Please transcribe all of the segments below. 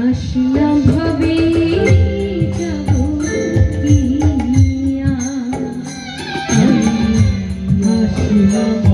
Thank you.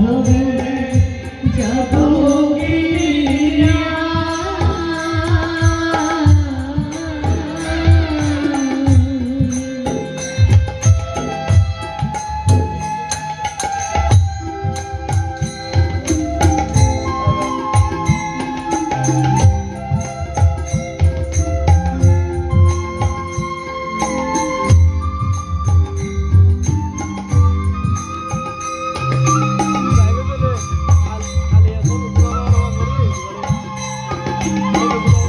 Música